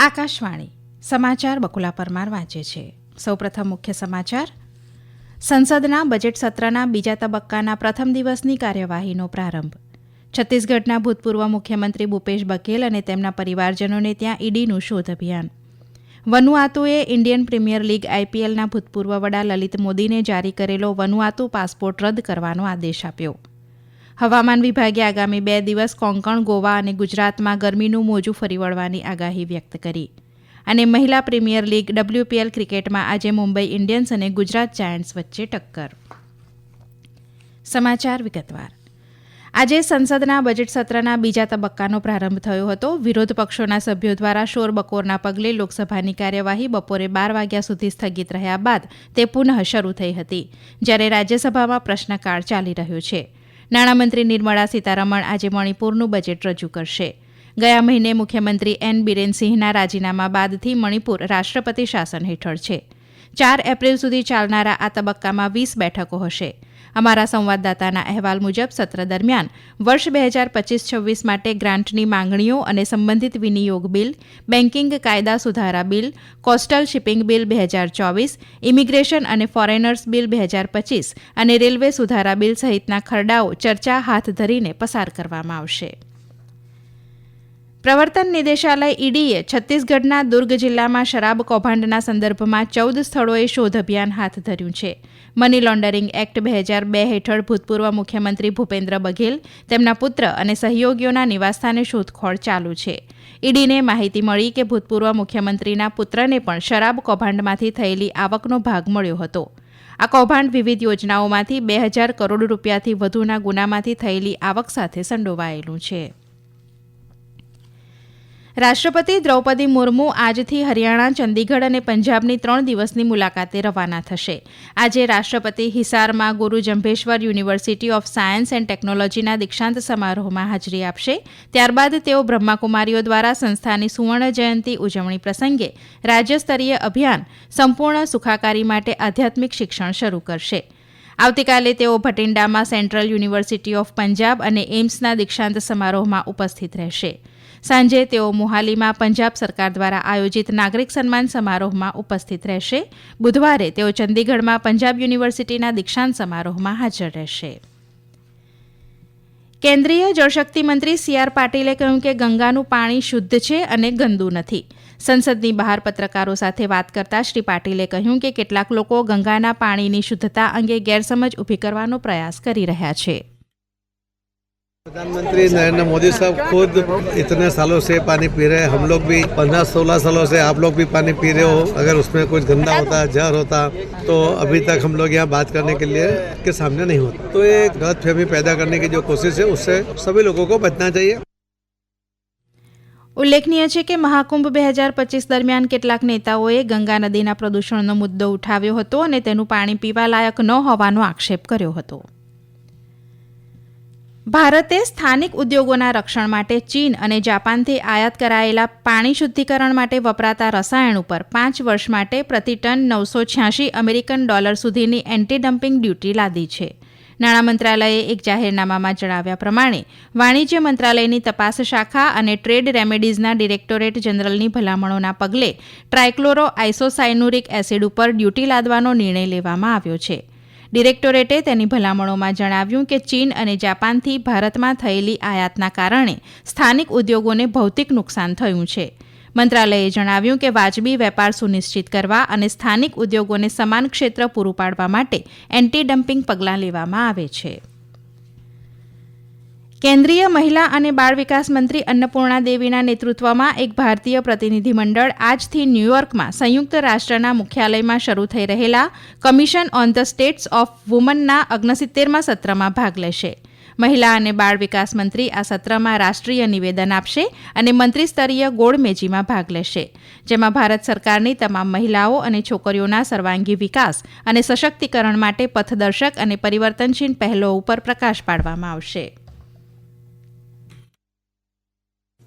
આકાશવાણી, સમાચાર બકુલા પરમાર વાંચે છે. સૌપ્રથમ મુખ્ય સમાચાર, સંસદના બજેટ સત્રના બીજા તબક્કાના પ્રથમ દિવસની કાર્યવાહીનો પ્રારંભ. છત્તીસગઢના ભૂતપૂર્વ મુખ્યમંત્રી ભૂપેશ બઘેલ અને તેમના પરિવારજનોને ત્યાં ઈડીનું શોધ અભિયાન. વનુઆતુએ ઇન્ડિયન પ્રીમિયર લીગ આઈપીએલના ભૂતપૂર્વ વડા લલિત મોદીને જારી કરેલો વનુઆતુ પાસપોર્ટ રદ કરવાનો આદેશ આપ્યો. હવામાન વિભાગે આગામી બે દિવસ કોંકણ, ગોવા અને ગુજરાતમાં ગરમીનું મોજું ફરી વળવાની આગાહી વ્યક્ત કરી. અને મહિલા પ્રીમિયર લીગ ડબલ્યુપીએલ ક્રિકેટમાં આજે મુંબઈ ઇન્ડિયન્સ અને ગુજરાત જાયન્ટ્સ વચ્ચે ટક્કર. સમાચાર વિગતવાર. આજે સંસદના બજેટ સત્રના બીજા તબક્કાનો પ્રારંભ થયો હતો. વિરોધ પક્ષોના સભ્યો દ્વારા શોરબકોરના પગલે લોકસભાની કાર્યવાહી બપોરે બાર વાગ્યા સુધી સ્થગિત રહ્યા બાદ તે પુનઃ શરૂ થઈ હતી. જ્યારે રાજ્યસભામાં પ્રશ્નકાળ ચાલી રહ્યો છે. નાણામંત્રી નિર્મળા સીતારમણ આજે મણિપુરનું બજેટ રજૂ કરશે. ગયા મહિને મુખ્યમંત્રી એન બિરેનસિંહના રાજીનામા બાદથી મણિપુર રાષ્ટ્રપતિ શાસન હેઠળ છે. ચાર એપ્રિલ સુધી ચાલનારા આ તબક્કામાં વીસ બેઠકો હશે. અમારા સંવાદદાતાના અહેવાલ મુજબ સત્ર દરમિયાન વર્ષ બે હજાર પચીસ છવ્વીસ માટે ગ્રાન્ટની માંગણીઓ અને સંબંધિત વિનિયોગ બિલ, બેન્કિંગ કાયદા સુધારા બિલ, કોસ્ટલ શિપિંગ બિલ બે હજાર ચોવીસ, ઇમિગ્રેશન અને ફોરેનર્સ બિલ બે હજાર પચીસ અને રેલવે સુધારા બિલ સહિતના ખરડાઓ ચર્ચા હાથ ધરીને પસાર કરવામાં આવશે. પ્રવર્તન નિદેશાલય ઈડીએ છત્તીસગઢના દુર્ગ જિલ્લામાં શરાબ કૌભાંડના સંદર્ભમાં ચૌદ સ્થળોએ શોધ અભિયાન હાથ ધર્યું છે. મની લોન્ડરિંગ એક્ટ બે હજાર બે હેઠળ ભૂતપૂર્વ મુખ્યમંત્રી ભૂપેન્દ્ર બઘેલ, તેમના પુત્ર અને સહયોગીઓના નિવાસસ્થાને શોધખોળ ચાલુ છે. ઈડીને માહિતી મળી કે ભૂતપૂર્વ મુખ્યમંત્રીના પુત્રને પણ શરાબ કૌભાંડમાંથી થયેલી આવકનો ભાગ મળ્યો હતો. આ કૌભાંડ વિવિધ યોજનાઓમાંથી બે હજાર કરોડ રૂપિયાથી વધુના ગુનામાંથી થયેલી આવક સાથે સંડોવાયેલું છે. રાષ્ટ્રપતિ દ્રૌપદી મુર્મુ આજથી હરિયાણા, ચંદીગઢ અને પંજાબની ત્રણ દિવસની મુલાકાતે રવાના થશે. આજે રાષ્ટ્રપતિ હિસારમાં Guru Jambheshwar university of science and ટેકનોલોજીના દીક્ષાંત સમારોહમાં હાજરી આપશે. ત્યારબાદ તેઓ બ્રહ્માકુમારીઓ દ્વારા સંસ્થાની સુવર્ણ જયંતિ ઉજવણી પ્રસંગે રાજ્યસ્તરીય અભિયાન સંપૂર્ણ સુખાકારી માટે આધ્યાત્મિક શિક્ષણ શરૂ કરશે. આવતીકાલે તેઓ ભટિંડામાં સેન્ટ્રલ યુનિવર્સિટી ઓફ પંજાબ અને એમ્સના દીક્ષાંત સમારોહમાં ઉપસ્થિત રહેશે. સાંજે તેઓ મોહાલીમાં પંજાબ સરકાર દ્વારા આયોજિત નાગરિક સન્માન સમારોહમાં ઉપસ્થિત રહેશે. બુધવારે તેઓ ચંદીગઢમાં પંજાબ યુનિવર્સિટીના દીક્ષાંત સમારોહમાં હાજર રહેશે. કેન્દ્રીય જળશક્તિ મંત્રી સી આર પાટીલે કહ્યું કે ગંગાનું પાણી શુદ્ધ છે અને ગંદુ નથી. સંસદની બહાર પત્રકારો સાથે વાત કરતા શ્રી પાટીલે કહ્યું કે કેટલાક લોકો ગંગાના પાણીની શુદ્ધતા અંગે ગેરસમજ ઊભી કરવાનો પ્રયાસ કરી રહ્યા છે. प्रधानमंत्री नरेंद्र मोदी साहब खुद इतने सालों से पानी पी रहे हैं हम लोग भी पंद्रह सोलह सालों से आप लोग भी पानी पी रहे हो अगर उसमें कुछ गंदा होता जहर होता तो अभी तक हम लोग यहाँ बात करने के लिए के सामने नहीं होता तो ये गलत फहमी पैदा करने की जो कोशिश है उससे सभी लोगों को बचना चाहिए ઉલ્લેખનીય છે કે મહાકુંભ બે હજાર પચીસ દરમિયાન કેટલાક નેતાઓએ ગંગા નદીના પ્રદૂષણનો મુદ્દો ઉઠાવ્યો હતો અને તેનું પાણી પીવા લાયક ન હોવાનો આક્ષેપ કર્યો હતો ભારતે સ્થાનિક ઉદ્યોગોના રક્ષણ માટે ચીન અને જાપાનથી આયાત કરાયેલા પાણી શુદ્ધિકરણ માટે વપરાતા રસાયણ ઉપર પાંચ વર્ષ માટે પ્રતિ ટન નવસો છ્યાસી અમેરિકન ડોલર સુધીની એન્ટી ડમ્પિંગ ડ્યુટી લાદી છે. નાણાં મંત્રાલયે એક જાહેરનામામાં જણાવ્યા પ્રમાણે, વાણિજ્ય મંત્રાલયની તપાસ શાખા અને ટ્રેડ રેમેડીઝના ડિરેક્ટોરેટ જનરલની ભલામણોના પગલે ટ્રાયક્લોરો આઇસોસાયનુરિક એસિડ ઉપર ડ્યુટી લાદવાનો નિર્ણય લેવામાં આવ્યો છે. ડિરેક્ટોરેટે તેની ભલામણોમાં જણાવ્યું કે ચીન અને જાપાનથી ભારતમાં થયેલી આયાતના કારણે સ્થાનિક ઉદ્યોગોને ભૌતિક નુકસાન થયું છે. મંત્રાલયે જણાવ્યું કે વાજબી વેપાર સુનિશ્ચિત કરવા અને સ્થાનિક ઉદ્યોગોને સમાન ક્ષેત્ર પૂરું પાડવા માટે એન્ટી ડમ્પિંગ પગલાં લેવામાં આવે છે. કેન્દ્રીય મહિલા અને બાળ વિકાસ મંત્રી અન્નપૂર્ણા દેવીના નેતૃત્વમાં એક ભારતીય પ્રતિનિધિમંડળ આજથી ન્યૂયોર્કમાં સંયુક્ત રાષ્ટ્રના મુખ્યાલયમાં શરૂ થઈ રહેલા commission on the status of વુમનના અગ્નસિત્તેરમાં સત્રમાં ભાગ લેશે. મહિલા અને બાળ વિકાસ મંત્રી આ સત્રમાં રાષ્ટ્રીય નિવેદન આપશે અને મંત્રીસ્તરીય ગોળમેજીમાં ભાગ લેશે, જેમાં ભારત સરકારની તમામ મહિલાઓ અને છોકરીઓના સર્વાંગી વિકાસ અને સશક્તિકરણ માટે પથદર્શક અને પરિવર્તનશીલ પહેલો ઉપર પ્રકાશ પાડવામાં આવશે.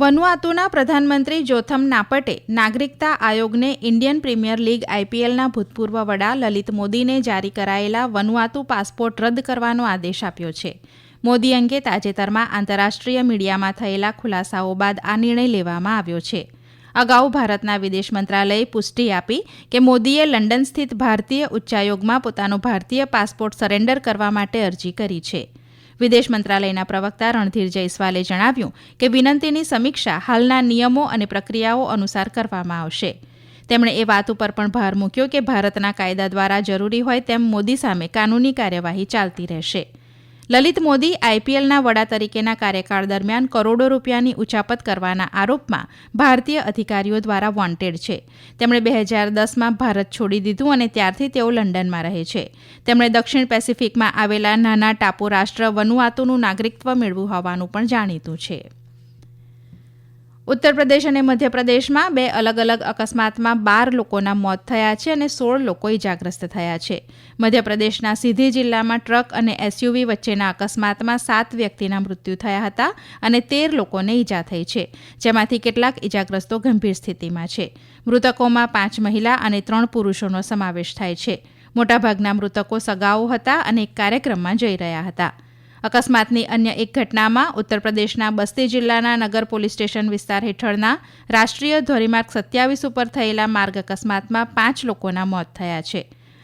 વનુઆતુના પ્રધાનમંત્રી જોથમ નાપટે નાગરિકતા આયોગને ઇન્ડિયન પ્રીમિયર લીગ આઈપીએલના ભૂતપૂર્વ વડા લલિત મોદીને જારી કરાયેલા વનુઆતુ પાસપોર્ટ રદ કરવાનો આદેશ આપ્યો છે. મોદી અંગે તાજેતરમાં આંતરરાષ્ટ્રીય મીડિયામાં થયેલા ખુલાસાઓ બાદ આ નિર્ણય લેવામાં આવ્યો છે. અગાઉ ભારતના વિદેશ મંત્રાલયે પુષ્ટિ આપી કે મોદીએ લંડન સ્થિત ભારતીય ઉચ્ચાયોગમાં પોતાનો ભારતીય પાસપોર્ટ સરેન્ડર કરવા માટે અરજી કરી છે. વિદેશ મંત્રાલયના પ્રવક્તા રણધીર જયસ્વાલે જણાવ્યું કે વિનંતીની સમીક્ષા હાલના નિયમો અને પ્રક્રિયાઓ અનુસાર કરવામાં આવશે. તેમણે એ વાત ઉપર પણ ભાર મૂક્યો કે ભારતના કાયદા દ્વારા જરૂરી હોય તેમ મોદી સામે કાનૂની કાર્યવાહી ચાલતી રહેશે. લલિત મોદી આઈપીએલના વડા તરીકેના કાર્યકાળ દરમિયાન કરોડો રૂપિયાની ઉચાપત કરવાના આરોપમાં ભારતીય અધિકારીઓ દ્વારા વોન્ટેડ છે. તેમણે બે હજાર દસમાં ભારત છોડી દીધું અને ત્યારથી તેઓ લંડનમાં રહે છે. તેમણે દક્ષિણ પેસિફિકમાં આવેલા નાના ટાપુ રાષ્ટ્ર વનુઆતુનું નાગરિકત્વ મેળવ્યું હોવાનું પણ જાણીતું છે. ઉત્તર પ્રદેશ અને મધ્યપ્રદેશમાં બે અલગ અલગ અકસ્માતમાં બાર લોકોના મોત થયા છે અને સોળ લોકો ઇજાગ્રસ્ત થયા છે. મધ્યપ્રદેશના સીધી જિલ્લામાં ટ્રક અને એસયુવી વચ્ચેના અકસ્માતમાં સાત વ્યક્તિના મૃત્યુ થયા હતા અને તેર લોકોને ઇજા થઈ છે, જેમાંથી કેટલાક ઇજાગ્રસ્તો ગંભીર સ્થિતિમાં છે. મૃતકોમાં પાંચ મહિલા અને ત્રણ પુરુષોનો સમાવેશ થાય છે. મોટાભાગના મૃતકો સગાઓ હતા અને એક કાર્યક્રમમાં જઈ રહ્યા હતા. અકસ્માતની અન્ય એક ઘટનામાં ઉત્તર પ્રદેશના બસ્તી જિલ્લાના નગર પોલીસ સ્ટેશન વિસ્તાર હેઠળના રાષ્ટ્રીય ધોરીમાર્ગ સત્યાવીસ ઉપર થયેલા માર્ગ અકસ્માતમાં પાંચ લોકોના મોત થયા છે.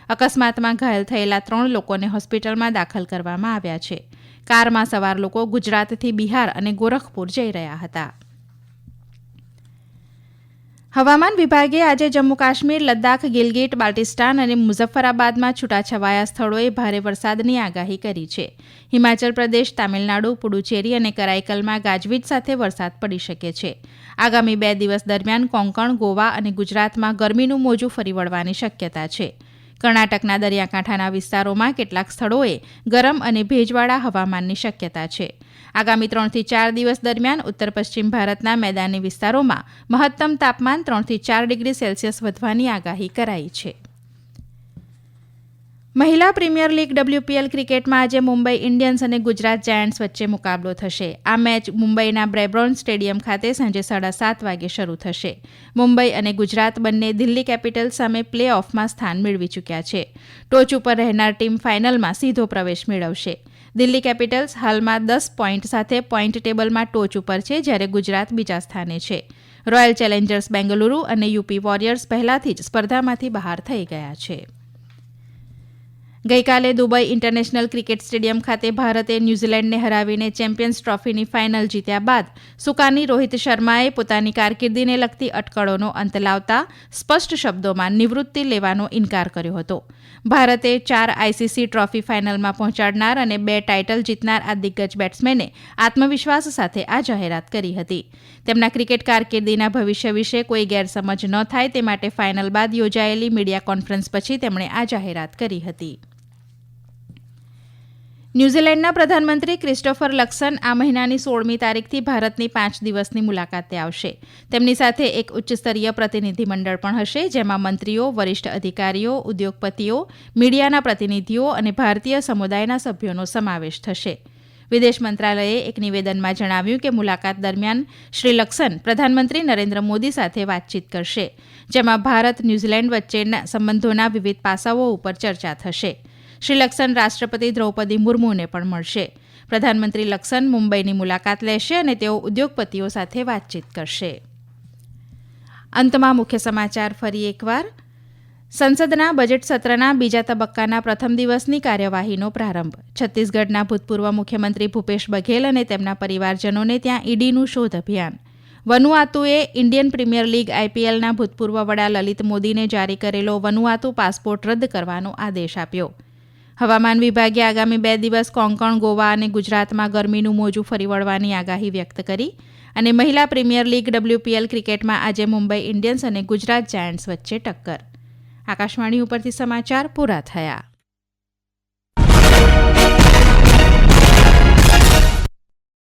અકસ્માતમાં ઘાયલ થયેલા ત્રણ લોકોને હોસ્પિટલમાં દાખલ કરવામાં આવ્યા છે. કારમાં સવાર લોકો ગુજરાતથી બિહાર અને ગોરખપુર જઈ રહ્યા હતા. હવામાન વિભાગે આજે જમ્મુ કાશ્મીર લદ્દાખ, ગિલગિટ, બાલ્ટિસ્તાન અને મુઝફ્ફરાબાદમાં છૂટાછવાયા સ્થળોએ ભારે વરસાદની આગાહી કરી છે. હિમાચલ પ્રદેશ, તામિલનાડુ, પુડુચેરી અને કરાઈકલમાં ગાજવીજ સાથે વરસાદ પડી શકે છે. આગામી બે દિવસ દરમિયાન કોંકણ, ગોવા અને ગુજરાતમાં ગરમીનું મોજું ફરી વળવાની શક્યતા છે. કર્ણાટકના દરિયાકાંઠાના વિસ્તારોમાં કેટલાક સ્થળોએ ગરમ અને ભેજવાળા હવામાનની શક્યતા છે. આગામી ત્રણથી ચાર દિવસ દરમિયાન ઉત્તર પશ્ચિમ ભારતના મેદાની વિસ્તારોમાં મહત્તમ તાપમાન ત્રણથી ચાર ડિગ્રી સેલ્સિયસ વધવાની આગાહી કરાઈ છે. મહિલા પ્રીમિયર લીગ ડબલ્યુપીએલ ક્રિકેટમાં આજે મુંબઈ ઇન્ડિયન્સ અને ગુજરાત જાયન્ટ્સ વચ્ચે મુકાબલો થશે. આ મેચ મુંબઈના બ્રેબ્રોન સ્ટેડિયમ ખાતે સાંજે સાડા સાત વાગે શરૂ થશે. મુંબઈ અને ગુજરાત બંને દિલ્હી કેપિટલ્સ સામે પ્લે ઓફમાં સ્થાન મેળવી ચૂક્યા છે. ટોચ ઉપર રહેનાર ટીમ ફાઇનલમાં સીધો પ્રવેશ મેળવશે. દિલ્હી કેપિટલ્સ હાલમાં દસ પોઈન્ટ સાથે પોઈન્ટ ટેબલમાં ટોચ ઉપર છે, જ્યારે ગુજરાત બીજા સ્થાને છે. રોયલ ચેલેન્જર્સ બેંગલુરુ અને યુપી વોરિયર્સ પહેલાથી જ સ્પર્ધામાંથી બહાર થઈ ગયા છે. ગઈકાલે દુબઈ ઇન્ટરનેશનલ ક્રિકેટ સ્ટેડિયમ ખાતે ભારતે ન્યૂઝીલેન્ડને હરાવીને ચેમ્પિયન્સ ટ્રોફીની ફાઇનલ જીત્યા બાદ સુકાની રોહિત શર્માએ પોતાની કારકિર્દીને લગતી અટકળોનો અંત લાવતા સ્પષ્ટ શબ્દોમાં નિવૃત્તિ લેવાનો ઇનકાર કર્યો હતો. ભારતે ચાર આઈસીસી ટ્રોફી ફાઇનલમાં પહોંચાડનાર અને બે ટાઇટલ જીતનાર આ દિગ્ગજ બેટ્સમેને આત્મવિશ્વાસ સાથે આ જાહેરાત કરી હતી. તેમના ક્રિકેટ કારકિર્દીના ભવિષ્ય વિશે કોઈ ગેરસમજ ન થાય તે માટે ફાઇનલ બાદ યોજાયેલી મીડિયા કોન્ફરન્સ પછી તેમણે આ જાહેરાત કરી હતી. ન્યૂઝીલેન્ડના પ્રધાનમંત્રી ક્રિસ્ટોફર લક્સન આ મહિનાની સોળમી તારીખથી ભારતની પાંચ દિવસની મુલાકાતે આવશે. તેમની સાથે એક ઉચ્ચસ્તરીય પ્રતિનિધિમંડળ પણ હશે, જેમાં મંત્રીઓ, વરિષ્ઠ અધિકારીઓ, ઉદ્યોગપતિઓ, મીડિયાના પ્રતિનિધિઓ અને ભારતીય સમુદાયના સભ્યોનો સમાવેશ થશે. વિદેશ મંત્રાલયે એક નિવેદનમાં જણાવ્યું કે મુલાકાત દરમિયાન શ્રી લક્સન પ્રધાનમંત્રી નરેન્દ્ર મોદી સાથે વાતચીત કરશે, જેમાં ભારત ન્યૂઝીલેન્ડ વચ્ચેના સંબંધોના વિવિધ પાસાઓ ઉપર ચર્ચા થશે. શ્રી લક્સન રાષ્ટ્રપતિ દ્રૌપદી મુર્મુને પણ મળશે. પ્રધાનમંત્રી લક્સન મુંબઈની મુલાકાત લેશે અને તેઓ ઉદ્યોગપતિઓ સાથે વાતચીત કરશે. અંતમાં મુખ્ય સમાચાર ફરી એકવાર. સંસદના બજેટ સત્રના બીજા તબક્કાના પ્રથમ દિવસની કાર્યવાહીનો પ્રારંભ. છત્તીસગઢના ભૂતપૂર્વ મુખ્યમંત્રી ભૂપેશ બઘેલ અને તેમના પરિવારજનોને ત્યાં ઈડીનું શોધ અભિયાન. વનુઆતુએ ઇન્ડિયન પ્રીમિયર લીગ આઈપીએલના ભૂતપૂર્વ વડા લલિત મોદીને જારી કરેલો વનુઆતુ પાસપોર્ટ રદ કરવાનો આદેશ આપ્યો. હવામાન વિભાગે આગામી બે દિવસ કોંકણ, ગોવા અને ગુજરાતમાં ગરમીનું મોજું ફરી વળવાની આગાહી વ્યક્ત કરી અને મહિલા પ્રીમિયર લીગ ડબલ્યુપીએલ ક્રિકેટમાં આજે મુંબઈ ઇન્ડિયન્સ અને ગુજરાત જાયન્ટ્સ વચ્ચે ટક્કર. આકાશવાણી ઉપરથી સમાચાર પૂરા થયા.